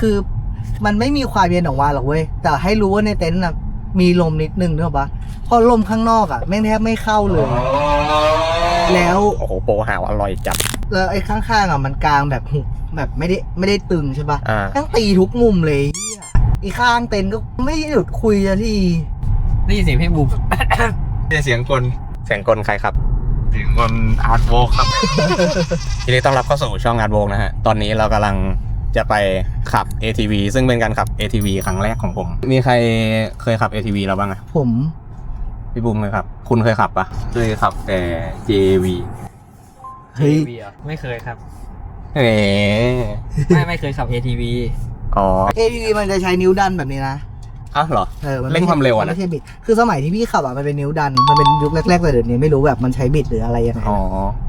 คือมันไม่มีความเย็นออกมาหรอกเว้ย แต่ให้รู้ว่าในเต็นท์น่ะมีลมนิดนึงเนกอะปะเพอลมข้างนอกอะแม่งแทบไม่เข้าเลย แล้วโอ้โหโปรหาวอร่อยจัด แล้วไอ้ข้างๆอะมันกลางแบบหุบแบบไม่ได้ไม่ได้ตึงใช่ปะอ่า ทั้งตีทุกมุมเลยเหี้ยอีข้างเต็นท์ก็ไม่หยุดคุยสักที ได้ยินเสียงพี่บูม เนี่ยเสียงกลเสียงกลใครครับเสียงกลอาร์ตโวครับ ทีนี้ต้อนรับเข้าสู่ช่องงานวงนะฮะ ตอนนี้เรากำลัง จะไปขับ ATV ซึ่งเป็นการขับ ATV ครั้งแรกของผม มีใครเคยขับ ATV แล้วบ้างอะผมพี่บุ้มเคยขับ คุณเคยขับปะเคยขับแต่ JV เฮ้ยเบียร์ไม่เคยครับ เอ๋ไม่ไม่เคยขับ ATV อ๋อ ATV มันจะใช้นิ้วดันแบบนี้นะ อ้าวเหรอ เออ มันเร่งความเร็วอะนะไม่ใช่บิด คือสมัยที่พี่ขับอะ มันเป็นนิ้วดัน มันเป็นยุคแรกๆแต่เดี๋ยวนี้ไม่รู้แบบมันใช้บิดหรืออะไรยังไงอ๋อ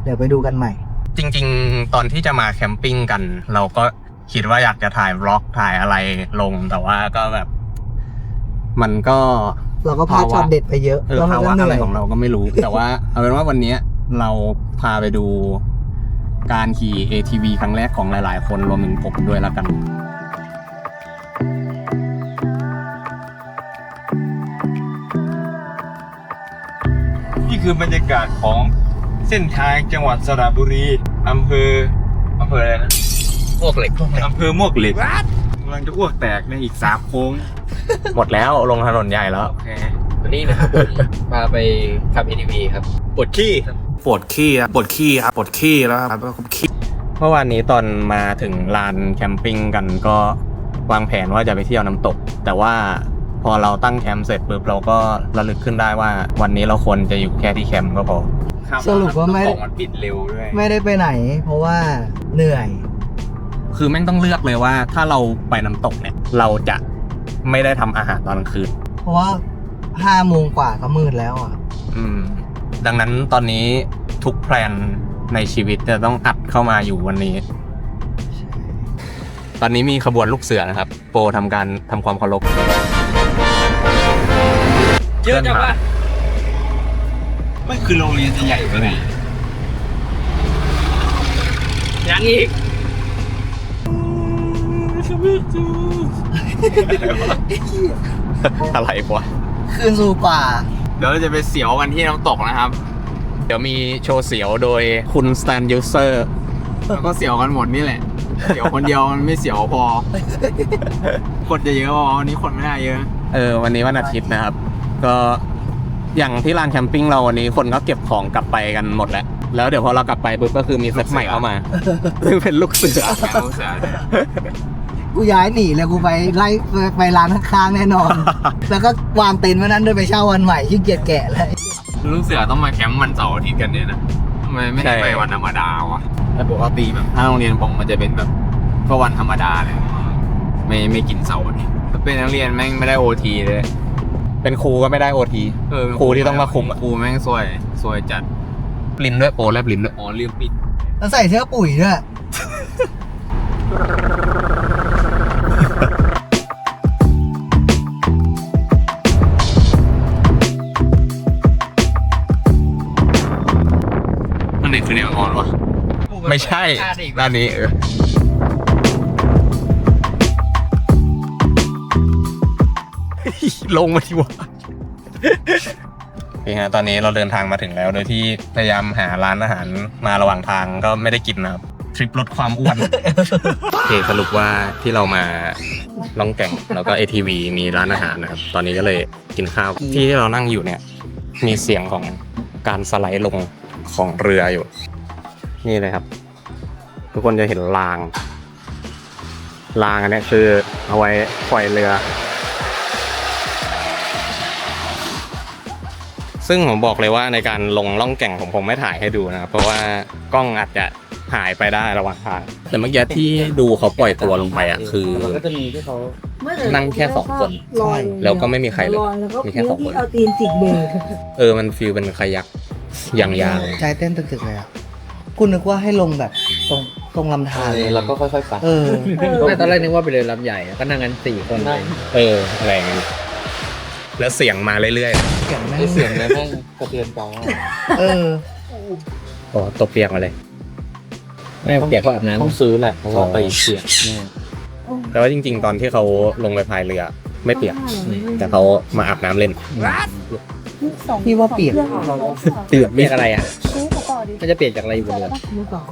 เดี๋ยวไปดูกันใหม่ จริงๆ ตอนที่จะมาแคมปิ้งกัน เราก็ คิดว่าอยากจะถ่ายบล็อกถ่ายอะไรลงแต่ว่าก็แบบ มันก็เราก็พลาดภาวะช็อตเด็ดไปเยอะเออแล้วมัภานก็วะเหอะไรนื่อยของเราก็ไม่รู้ แต่ว่าเอาเป็นว่าวันนี้เราพาไปดูการขี่ ATV ครั้งแรกของหลาย ๆ คนรวมถึงผมด้วยแล้วกันนี่คือบรรยากาศของเส้นทางจังหวัดสระบุรีอำเภออำเภออะไรนะ พวกเหล็กพวกเหล็กอำเภอมวกเหล็กกำลังจะอ้วกแตกในอีกสามโค้งหมดแล้วลงถนนใหญ่แล้ว โอเควันนี้นะครับผมพาไปขับ ATV ครับปวดขี้ปวดขี้ครับปวดขี้ครับปวดขี้แล้วครับแล้วก็ขี้เมื่อวานนี้ตอนมาถึงลานแคมปิ้งกันก็วางแผนว่าจะไปเที่ยวน้ำตก แต่ว่าพอเราตั้งแคมป์เสร็จปุ๊บเราก็ระลึกขึ้นได้ว่า วันนี้เราควรจะอยู่แค่ที่แคมป์ก็พอสรุปว่าไม่ น้ำตกมันปิดเร็วด้วยไม่ได้ไปไหน เพราะว่าเหนื่อย คือแม่งต้องเลือกเลยว่า ถ้าเราไปน้ำตกเนี่ย เราจะไม่ได้ทำอาหารตอนกลางคืน เพราะว่าห้าโมงกว่าก็มืดแล้วอะ อืม ดังนั้นตอนนี้ทุกแพลนในชีวิตจะต้องอัดเข้ามาอยู่วันนี้ ตอนนี้มีขบวนลูกเสือนะครับ โปรทำการทำความเคารพเยอะจังวะไม่คือโรงเรียนจะใหญ่ไปไหนยังอีก อะไรวะคืนสู่ป่า เดี๋ยวเราจะไปเสียวกันที่น้ำตกนะครับ เดี๋ยวมีโชว์เสียวโดยคุณสแตนยูเซอร์แล้วก็เสียวกันหมดนี่แหละ เสียวคนเดียวมันไม่เสียวพอ คนจะเยอะพอวันนี้คนไม่น่าเยอะ เออ วันนี้วันอาทิตย์นะครับ ก็อย่างที่ลานแคมปิ้งเราวันนี้คนก็เก็บของกลับไปกันหมดแล้ว แล้วเดี๋ยวพอเรากลับไปปุ๊บก็คือมีเซตใหม่เข้ามา ซึ่งเป็นลูกเสือแกลูกเสือเนี่ย กูย้ายหนีเลยกูไปไล่ไปไปร้านข้างๆแน่นอน แล้วก็วางเต็นท์ไว้นั้นด้วยไปเช่าวันใหม่ขี้เกียจแกะเลยลูกเสือต้องมาแคมป์วันเสาร์อาทิตย์กันเนี่ยนะทำไมไม่ใช่ให้ไปวันธรรมดาวะแต่ปกติแบบถ้าโรงเรียนผมมันจะเป็นแบบก็วันธรรมดาเลยไม่ไม่กินเสาร์อาทิตย์ถ้าเป็นนักเรียนแม่งไม่ได้โอทีเลย เป็นครูก็ไม่ได้โอทีเออครูที่ต้องมาคุมอะครูแม่งซวยซวยจัดลิ้นด้วยโปรแลบลิ้นด้วยอ๋อลืมปิดแล้วใส่เสื้อปุ๋ยด้วย อันนี้คือเนี่ยอ่อนวะไม่ใช่ด้านนี้เออลงมาดีกว่าโอเคฮะตอนนี้เราเดินทางมาถึงแล้ว โดยที่พยายามหาร้านอาหารมาระหว่างทางก็ไม่ได้กินนะครับทริปลดความอ้วนโอเคสรุปว่าที่เรามาล่องแก่งแล้วก็ ATV มีร้านอาหารนะครับ ตอนนี้ก็เลยกินข้าวที่ที่เรานั่งอยู่เนี่ย มีเสียงของการสไลด์ลง ของเรืออยู่ นี่เลยครับ ทุกคนจะเห็นราง รางอันเนี้ยคือเอาไว้ปล่อยเรือ ซึ่งผมบอกเลยว่าในการลงล่องแก่งผมผมไม่ถ่ายให้ดูนะครับ เพราะว่ากล้องอาจจะหายไปได้ระหว่างทาง แต่เมื่อกี้ที่ดูเขาปล่อยตัวลงไปอะคือ มันก็จะมีที่เขานั่งแค่สองคนลอยแล้วก็ไม่มีใครเลย ลอยแล้วก็มีแค่สองคนที่เอาตีนจิกเบรก เออมันฟีลเป็นคายัก ยางใจเต้นตึกๆเลยอะกูนึกว่าให้ลงแบบตรงตรงลำธารเลยแล้วก็ค่อยๆไปเออไม่ตอนแรกนึกว่าไปเรือลำใหญ่ก็นั่งกันสี่คนเลยๆเอออะไรอย่างงี้แล้วเสียงมาเรื่อยเสียงแม่งเสียงเลยแม่งกระเทือนใจเออๆโอ้ตัวเปียกมาเลยไม่เปียกก็อาบน้ำต้องซื้อแหละเพราะว่าไปเปียกแน่แต่ว่าจริง ๆ ตอนที่เขาลงไปพายเรือ ไม่เปียกแต่เขามาอาบน้ำเล่น พี่ว่าเปียกเปียกเรียกอะไรอะมันจะเปลี่ยนจากอะไรอยู่บนเรือ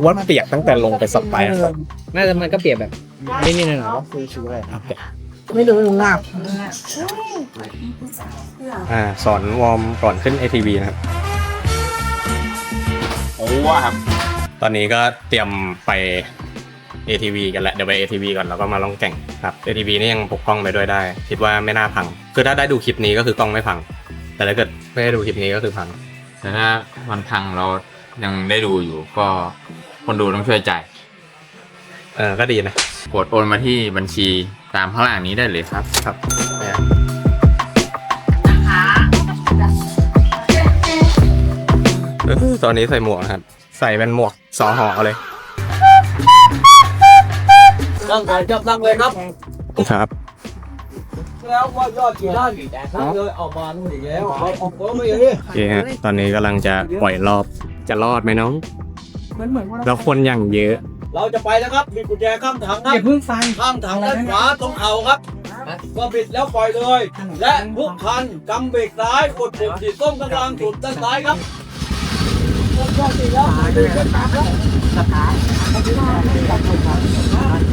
ว่าเปียกตั้งแต่ลงไปสไปร์ครับน่าจะมันก็เปลี่ยนแบบนิดนิดหน่อยไม่รู้งาบอ่าสอนวอร์มก่อนขึ้น ATV นะครับโอ้ว่าครับ ตอนนี้ก็เตรียมไป ATV กันแล้วเดี๋ยวไป ATV ก่อนแล้วก็มาล่องแก่งครับ ATV นี่ยังปกกล้องไปด้วยได้ คิดว่าไม่น่าพัง คือถ้าได้ดูคลิปนี้ก็คือกล้องไม่พัง แต่ถ้าเกิดไม่ได้ดูคลิปนี้ก็คือพัง แต่ถ้ามันพังเรายังได้ดูอยู่ก็คนดูต้องช่วยจ่ายเออ ก็ดีนะกดโอนมาที่บัญชีตามข้างล่างนี้ได้เลยครับ ครับเออตอนนี้ใส่หมวกนะครับ ใส่เป็นหมวกสอหอเลยนั่งก่อนจับนั่งเลยครับ ครับ แล้วว่ายอดกี่ด้านนั่งเลยออกมานู่นอีกแล้วเอาออกก็ไม่อย่างนี้โอเคฮะตอนนี้กำลังจะปล่อยรอบจะรอดไหมน้องแล้วคนอย่างเยอะ เราจะไปแล้วครับมีกุญแจข้างถังครัอย่าบเพิ่งฟังข้างถังด้านขวาตรงเข่าครับก็บิดแล้วปล่อยเลย และทุกคันกำเบรกซ้ายกดปุ่มสีส้มข้างล่างสุดด้านซ้ายครับเริ่มต้นดีแล้วดึงขึ้นตามครับ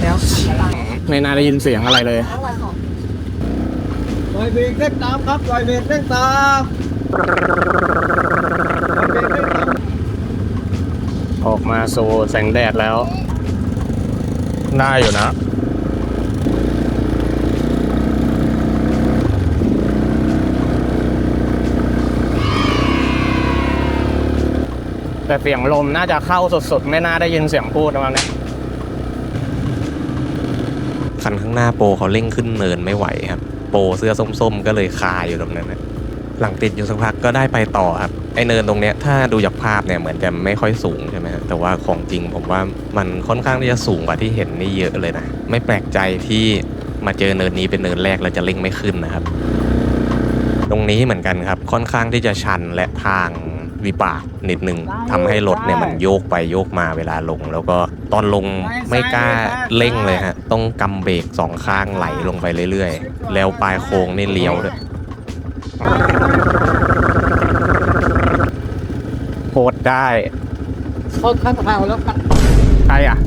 แล้วไม่น่าได้ยินเสียงอะไรเลย ปล่อยเบรกเร่งตามครับปล่อยเบรกเร่งตามปล่อยเบรกเร่งตามออกมาสู่แสงแดดแล้วได้อยู่นะแต่เสียงลมน่าจะเข้าสดๆ ไม่น่าได้ยินเสียงพูดประมาณนี้คันข้างหน้าโปรเขาเร่งขึ้นเนินไม่ไหวครับ โปเสื้อส้มๆ ก็เลยคาอยู่ตรงนั้นนะหลังติดอยู่สักพักก็ได้ไปต่อครับไอเนินตรงเนี้ยถ้าดูจากภาพเนี่ยเหมือนจะไม่ค่อยสูงใช่ไหมแต่ว่าของจริงผมว่ามันค่อนข้างที่จะสูงกว่าที่เห็นนี่เยอะเลยนะไม่แปลกใจที่มาเจอเนินนี้เป็นเนินแรกแล้วจะเล่งไม่ขึ้นนะครับ ตรงนี้เหมือนกันครับค่อนข้างที่จะชันและทาง วิบากนิดนึงทำให้รถเนี่ยมันโยกไปโยกมาเวลาลง แล้วก็ตอนลงไม่กล้าเร่งเลยฮะ ต้องกำเบรกสองข้างไหลลงไปเรื่อยๆ แล้วปลายโค้งนี่เลี้ยวด้วยโคตรได้เขาข้างทางแล้วครับใครอะ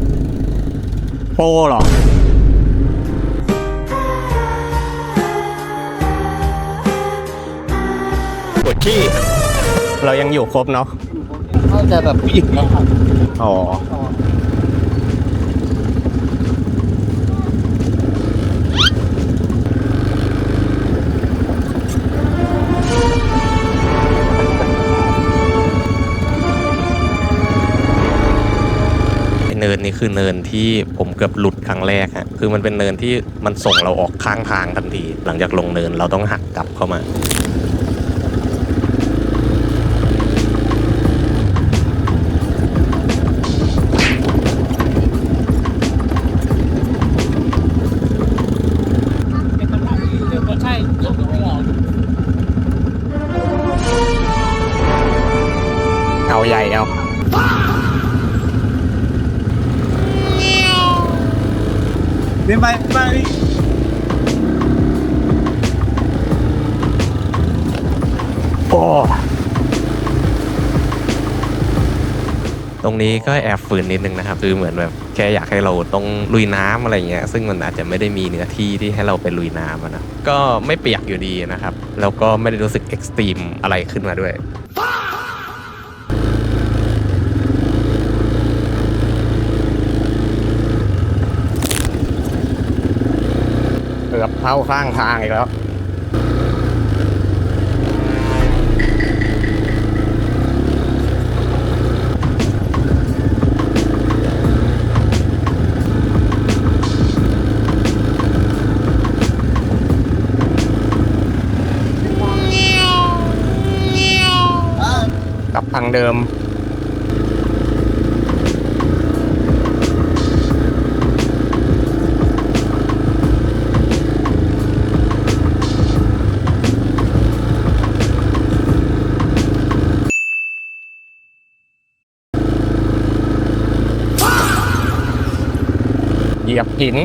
โปเหรอปวดขี้ เรายังอยู่ครบเนาะเขาจะแบบผู้หญิงนะครับอ๋อเนินนี้คือเนินที่ผมเกือบหลุดครั้งแรกฮะคือมันเป็นเนินที่มันส่งเราออกข้างทางทันที หลังจากลงเนินเราต้องหักกลับเข้ามา เดินไปไปโอ้ตรงนี้ก็แอบฝืนนิดนึงนะครับ คือเหมือนแบบแค่อยากให้เราต้องลุยน้ำอะไรเงี้ยซึ่งมันอาจจะไม่ได้มีเนื้อที่ที่ให้เราไปลุยน้ำนะก็ไม่เปียกอยู่ดีนะครับ แล้วก็ไม่ได้รู้สึกเอ็กซ์ตรีมอะไรขึ้นมาด้วย เกือบเข้าข้างทางอีกแล้วกลับทางเดิม หิน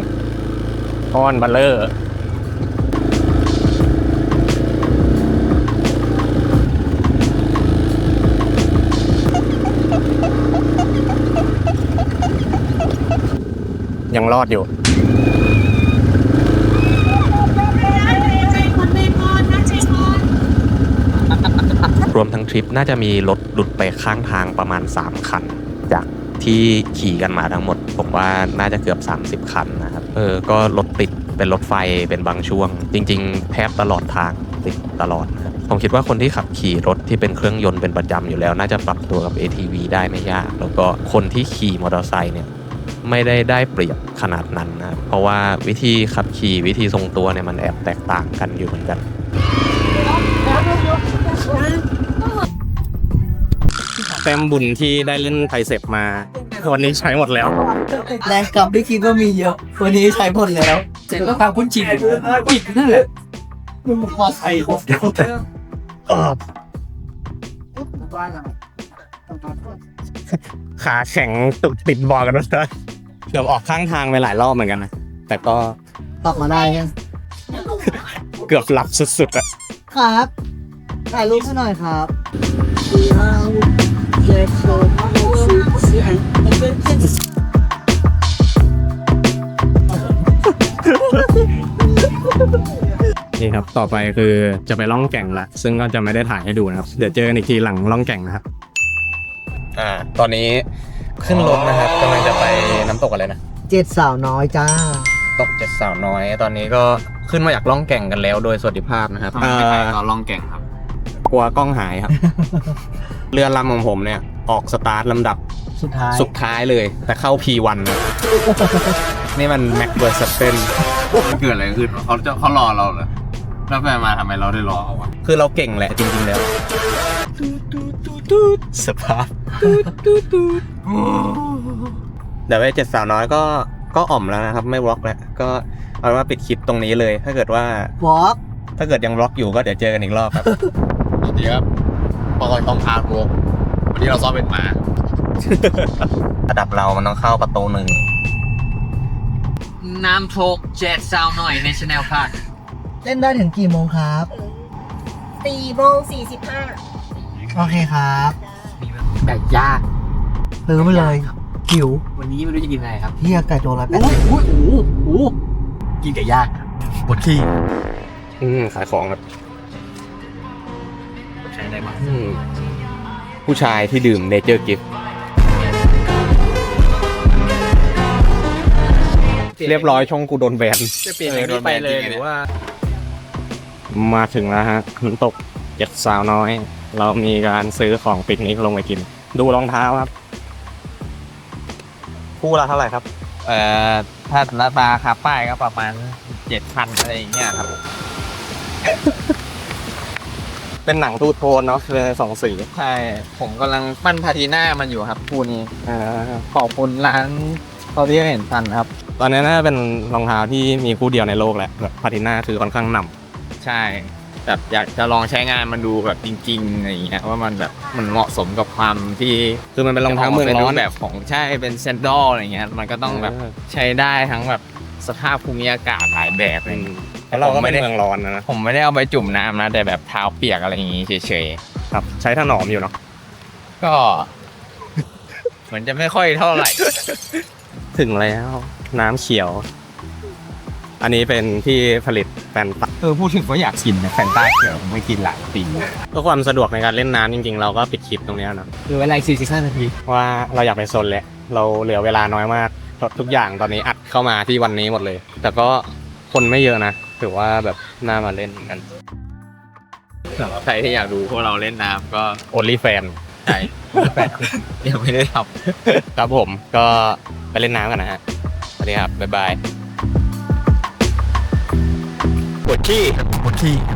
ก้อนบัลเลอร์ยังรอดอยู่รวมทั้งทริปน่าจะมีรถหลุดไปข้างทางประมาณ 3 คัน จากที่ขี่กันมาทั้งหมด ว่าน่าจะเกือบ 30 คันนะครับ เออ ก็รถติดเป็นรถไฟเป็นบางช่วง จริง ๆ แทบตลอดทางติดตลอดนะครับผมคิดว่าคนที่ขับขี่รถที่เป็นเครื่องยนต์เป็นประจำอยู่แล้ว น่าจะปรับตัวกับ ATV ได้ไม่ยาก แล้วก็คนที่ขี่มอเตอร์ไซค์เนี่ยไม่ได้ได้เปรียบขนาดนั้นนะเพราะว่าวิธีขับขี่วิธีทรงตัวเนี่ยมันแอบแตกต่างกันอยู่เหมือนกันแต้มบุญที่ได้เล่นไทเซปมา วันนี้ใช้หมดแล้ว แรงกลับที่คิดว่ามีเยอะ วันนี้ใช้หมดแล้วเสร็จก็ความคุ้นชินปิดนั่นแหละมึงมาใส่ผมเดียวเถอะขาแข็งตุกติดบอกกันนะเกือบออกข้างทางไปหลายรอบเหมือนกันนะ แต่ก็ปรับมาได้ยังเกือบหลับสุดๆอะครับถ่ายรูปให้หน่อยครับ ต่อไปคือจะไปล่องแก่งละ ซึ่งก็จะไม่ได้ถ่ายให้ดูนะครับ เดี๋ยวเจอกันอีกทีหลังล่องแก่งนะครับ อ่า ตอนนี้ขึ้นรถนะครับกำลังจะไปน้ำตกอะไรนะ เจ็ดสาวน้อยจ้า ตกเจ็ดสาวน้อย ตอนนี้ก็ขึ้นมาจากล่องแก่งกันแล้วโดยสวัสดิภาพนะครับทำไมไม่ไปตอนล่องแก่งครับกลัวกล้องหายครับ เรือลำของผมเนี่ย ออกสตาร์ทลำดับสุดท้ายสุดท้ายเลย แต่เข้า P1 นะนี่มันแม็กเบอร์สเปน มันเกิดอะไรขึ้นวะเขาจะเขารอเราเหรอ แล้วไปมาทำไมเราได้รอเอาวะคือเราเก่งแหละจริงๆแล้วสภาพเดี๋ยวไปเจ็ดสาวน้อยก็ก็อ่อมแล้วนะครับ ไม่วล็อกแล้วก็เอาเป็นว่าปิดคลิปตรงนี้เลย ถ้าเกิดว่าวอล์กถ้าเกิดยังวล็อกอยู่ก็เดี๋ยวเจอกันอีกรอบครับสวัสดีครับปอยทองคานวงวันนี้เราซ้อมเป็นหมาระดับเรามันต้องเข้าประตูหนึ่งน้ำโชกเจ็ดซาวหน่อยในชแนลพาร์ค เล่นได้ถึงกี่โมงครับ สี่โมงสี่สิบห้าโอเคครับไก่ย่างซื้อไปเลยหิววันนี้ไม่รู้จะกินอะไรครับเฮียไก่ตัวละแปดโอ้โหโอ้โหโอ้โหกินไก่ย่างปวดขี้อืมขายของครับ ใช้ได้มั้ยอืมผู้ชายที่ดื่มเนเจอร์กิฟเรียบร้อยช่องกูโดนแบนจะเปลี่ยนอย่างนี้ไปเลยหรือว่า มาถึงแล้วฮะน้ำตกเจ็ดสาวน้อย เรามีการซื้อของปิกนิกลงไปกิน ดูรองเท้าครับ คู่ละเท่าไหร่ครับ เอ่อ ถ้าราคาคาป้ายก็ประมาณเจ็ดพันอะไรอย่างเงี้ยครับ เป็นหนังทูโทนเนาะเป็นสองสีใช่ ผมกำลังปั้นพาทีน่ามันอยู่ครับคู่นี้อ่าขอบคุณร้านเขาที่เห็นทันครับ ตอนนี้น่าจะเป็นรองเท้าที่มีคู่เดียวในโลกแหละแบบพาติน่าคือค่อนข้างหน ใช่แบบอยากจะลองใช้งานมันดูแบบจริงๆอะไรอย่างเงี้ยว่ามันแบบมันเหมาะสมกับความที่ำคือมันเป็นรองเท้าเมืองร้อนแบบของใช่เป็นเซนดอลอะไรเงี้ยมันก็ต้องแบบเออใช้ได้ทั้งแบบสภาพภูมิอากาศหลายแบบอะไรอือย่างมเงี้ยแล้วเราก็ผมไม่ไม่ได้ได้เมืองร้อนนะผมไม่ได้เอาไปจุ่มน้ำนะแต่แบบเท้าเปียกอะไรอย่างงี้เฉยครับ ใช้ถนอมอยู่เนาะๆก็ เหมือนจะไม่ค่อยเท่าไหร่ ถึงแล้วน้ำเขียว อันนี้เป็นที่ผลิตแฟนตาเออพูดถึงก็อยากกินนะแฟนตาเขียวผมไม่กินหลายปีเพื่อความสะดวกในการเล่นน้ำจริงๆ เราก็ปิดคลิปตรงเนี้ยเนอะคือเวลาสี่สิบห้านาทีว่าเราอยากไปโซนแหละเราเหลือเวลาน้อยมากทุกอย่างตอนนี้อัดเข้ามาที่วันนี้หมดเลย แต่ก็คนไม่เยอะนะถือว่าแบบน่ามาเล่นกันใครที่อยากดูพวกเราเล่นน้ำก็ only fan ใช่แปดยังไม่ได้ทำครับผมก็ไปเล่นน้ำกันนะฮะสวัสดีครับบ๊ายบาย ปวดขี้ปวดขี้